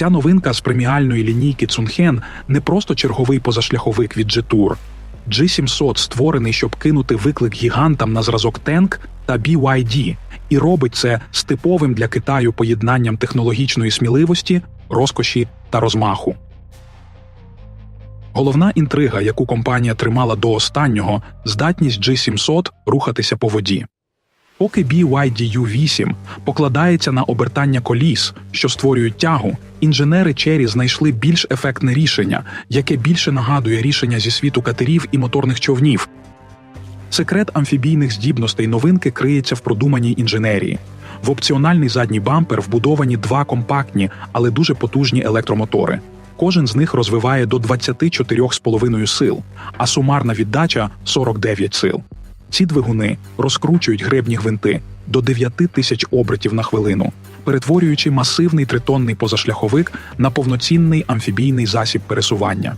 Ця новинка з преміальної лінійки Цунхен не просто черговий позашляховик від Jetour. G700 створений, щоб кинути виклик гігантам на зразок Тенк та BYD, і робить це з типовим для Китаю поєднанням технологічної сміливості, розкоші та розмаху. Головна інтрига, яку компанія тримала до останнього, здатність G700 рухатися по воді. Поки BYD U8 покладається на обертання коліс, що створюють тягу, інженери Chery знайшли більш ефектне рішення, яке більше нагадує рішення зі світу катерів і моторних човнів. Секрет амфібійних здібностей новинки криється в продуманій інженерії. В опціональний задній бампер вбудовані два компактні, але дуже потужні електромотори. Кожен з них розвиває до 24,5 сил, а сумарна віддача 49 сил. Ці двигуни розкручують гребні гвинти до 9 тисяч обертів на хвилину, перетворюючи масивний тритонний позашляховик на повноцінний амфібійний засіб пересування.